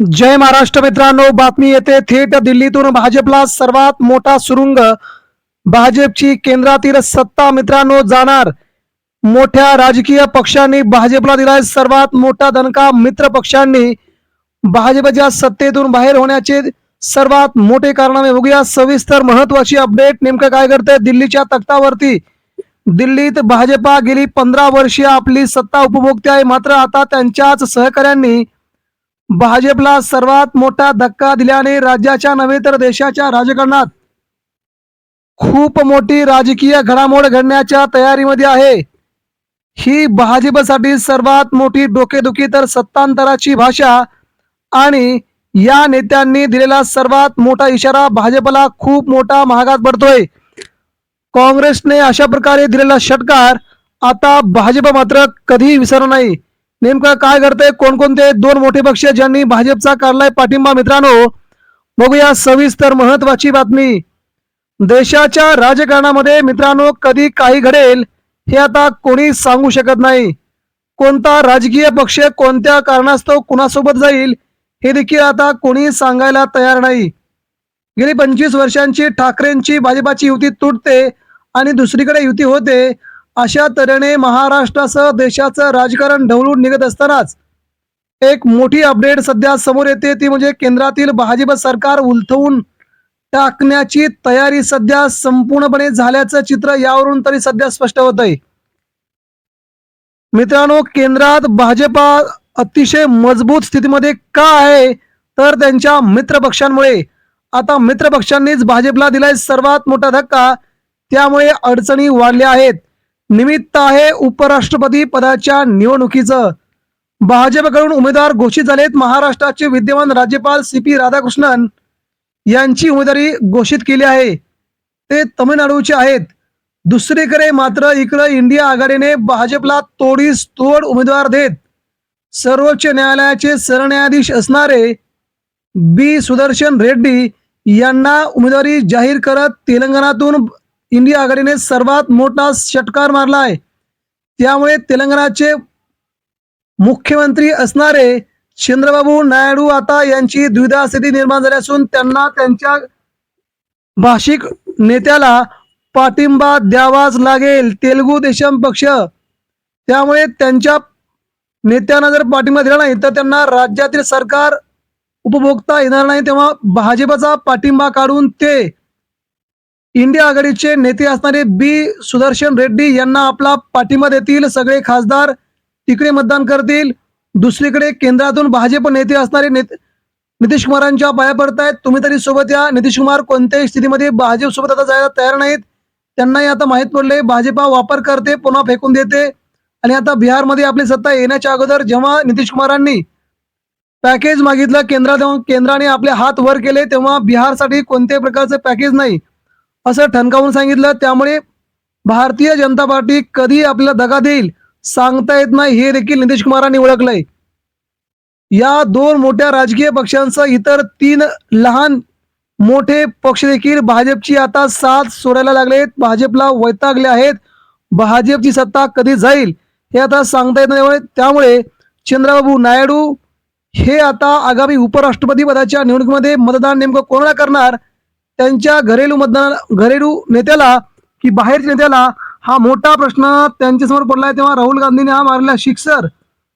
जय महाराष्ट्र मित्रांनो बातमी येते. थेट दिल्लीतून भाजपला सर्वात मोठा सुरुंग. भाजपची केंद्रातील सत्ता मित्रांनो जाणार. मोठ्या राजकीय पक्षांनी भाजपला दिलाय सर्वात मोठा दणका मित्र पक्षांनी. भाजपच्या सत्तेतून बाहेर होण्याचे सर्वात मोठे कारणामे बघूया सविस्तर महत्वाची अपडेट. नेमकं काय करते दिल्लीच्या तख्तावरती. दिल्लीत भाजपा गेली पंधरा वर्षीय आपली सत्ता उपभोगते आहे. मात्र आता त्यांच्याच सहकाऱ्यांनी भाजपला सर्वात मोठा धक्का दिल्याने राज्याच्या नव्हे तर देशाच्या राजकारणात खूप मोठी राजकीय घडामोड घडण्याच्या तयारीमध्ये आहे. ही भाजपसाठी सर्वात मोठी डोकेदुखी तर सत्तांतराची भाषा आणि या नेत्यांनी दिलेला सर्वात मोठा इशारा भाजपला खूप मोठा महागात पडतोय. काँग्रेसने अशा प्रकारे दिलेला षटकार आता भाजप मात्र कधीही विसरू नाही. नेमकं काय करते कोणकोणते दोन मोठे पक्ष ज्यांनी भाजपचा काढलाय पाठिंबा? मित्रांनो बघूया सविस्तर महत्वाची बातमी. देशाच्या राजकारणामध्ये मित्रांनो कधी काही घडेल हे आता कोणी सांगू शकत नाही. कोणता राजकीय पक्ष कोणत्या कारणास्तव कुणासोबत जाईल हे देखील आता कोणी सांगायला तयार नाही. गेली पंचवीस वर्षांची ठाकरेंची भाजपाची युती तुटते आणि दुसरीकडे युती होते. अशा तऱ्हेने महाराष्ट्रासह देशाचं राजकारण ढवळून निघत असतानाच एक मोठी अपडेट सध्या समोर येते. ती म्हणजे केंद्रातील भाजप सरकार उलथवून टाकण्याची तयारी सध्या संपूर्णपणे झाल्याचं चित्र यावरून तरी सध्या स्पष्ट होत आहे मित्रांनो केंद्रात भाजपा अतिशय मजबूत स्थितीमध्ये का आहे? तर त्यांच्या मित्रपक्षांमुळे आता मित्रपक्षांनीच भाजपला दिलाय सर्वात मोठा धक्का. त्यामुळे अडचणी वाढल्या आहेत. निमित्त आहे उपराष्ट्रपती पदाच्या निवडणुकीचं. भाजपकडून उमेदवार घोषित झालेत महाराष्ट्राचे विद्यमान राज्यपाल सी पी राधाकृष्णन यांची उमेदवारी घोषित केली आहे. ते तमिळनाडूचे आहेत. दुसरीकडे मात्र इकडं इंडिया आघाडीने भाजपला तोडीस तोड उमेदवार देत. सर्वोच्च न्यायालयाचे सरन्यायाधीश असणारे बी सुदर्शन रेड्डी यांना उमेदवारी जाहीर करत तेलंगणातून इंडिया आघाडीने सर्वात मोठा षटकार मारला आहे त्यामुळे तेलंगणाचे मुख्यमंत्री असणारे चंद्रबाबू नायडू आता यांची द्विधा स्थिती निर्माण झाली असून त्यांना त्यांच्या भाषिक नेत्याला पाठिंबा द्यावाच लागेल तेलुगू देशम पक्ष. त्यामुळे त्यांच्या नेत्यांना जर पाठिंबा दिला नाही तर त्यांना राज्यातील सरकार उपभोगता येणार नाही तेव्हा भाजपचा पाठिंबा काढून ते इंडिया आघाडीचे नेते असणारे बी सुदर्शन रेड्डी यांना आपला पाठिंबा देतील सगळे खासदार तिकडे मतदान करतील. दुसरीकडे केंद्रातून भाजप नेते असणारे नेते नितीश कुमारांच्या पाया पडतायत. तुम्ही तरी सोबत या. नितीश कुमार कोणत्याही स्थितीमध्ये भाजप सोबत आता जायला तयार नाहीत. त्यांनाही आता माहीत पडले भाजपा वापर करते पुन्हा फेकून देते. आणि आता बिहारमध्ये आपली सत्ता येण्याच्या अगोदर जेव्हा नितीश कुमारांनी पॅकेज मागितलं केंद्रात केंद्राने आपले हात वर केले तेव्हा बिहारसाठी कोणत्याही प्रकारचं पॅकेज नाही. असं ठणकावून सांगितलं. त्यामुळे भारतीय जनता पार्टी कधी आपल्याला दगा देईल सांगता येत नाही. हे देखील नितीश कुमारांनी ओळखलंय. या दोन मोठ्या राजकीय पक्षांसह इतर तीन लहान मोठे पक्ष देखील भाजपची आता साथ सोडायला लागलेत भाजपला वैतागले आहेत. भाजपची सत्ता कधी जाईल हे आता सांगता येत नाही. त्यामुळे- त्यामुळे चंद्रबाबू नायडू हे आता आगामी उपराष्ट्रपती पदाच्या निवडणुकीमध्ये मतदान नेमकं कोणाला करणार? त्यांच्या घरेलू मतदान घरेलू नेत्याला की बाहेरच्या नेत्याला हा मोठा प्रश्न त्यांच्यासमोर पडलाय. तेव्हा राहुल गांधीने हा मारलेला शिक्सर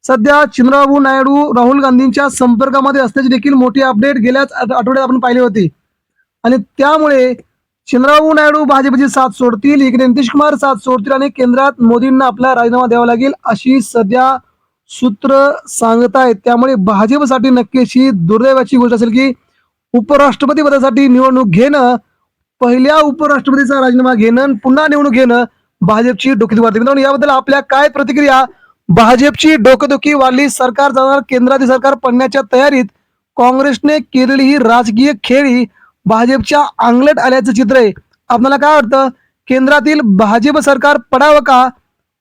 सध्या चंद्रबाबू नायडू राहुल गांधींच्या संपर्कामध्ये असल्याची देखील मोठी अपडेट गेल्याच आठवड्यात आपण पाहिली होती. आणि त्यामुळे चंद्राबाबू नायडू भाजपची साथ सोडतील इकडे नितीश कुमार साथ सोडतील आणि केंद्रात मोदींना आपला राजीनामा द्यावा लागेल अशी सध्या सूत्र सांगतायत. त्यामुळे भाजपसाठी नक्की अशी दुर्दैवाची गोष्ट असेल की उपराष्ट्रपती पदासाठी निवडणूक घेणं पहिल्या उपराष्ट्रपतीचा राजीनामा घेणं पुन्हा निवडणूक घेणं भाजपची डोकेदुखी वाढते. मित्रांनो याबद्दल आपल्या काय प्रतिक्रिया? भाजपची डोकेदुखी वाढली सरकार जाणार केंद्रातील सरकार पडण्याच्या तयारीत काँग्रेसने केलेली ही राजकीय खेळी भाजपच्या आंगलट आल्याचं चित्र आहे. आपल्याला काय वाटतं? केंद्रातील भाजप सरकार पडावं का?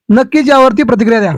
नक्कीच यावरती प्रतिक्रिया द्या.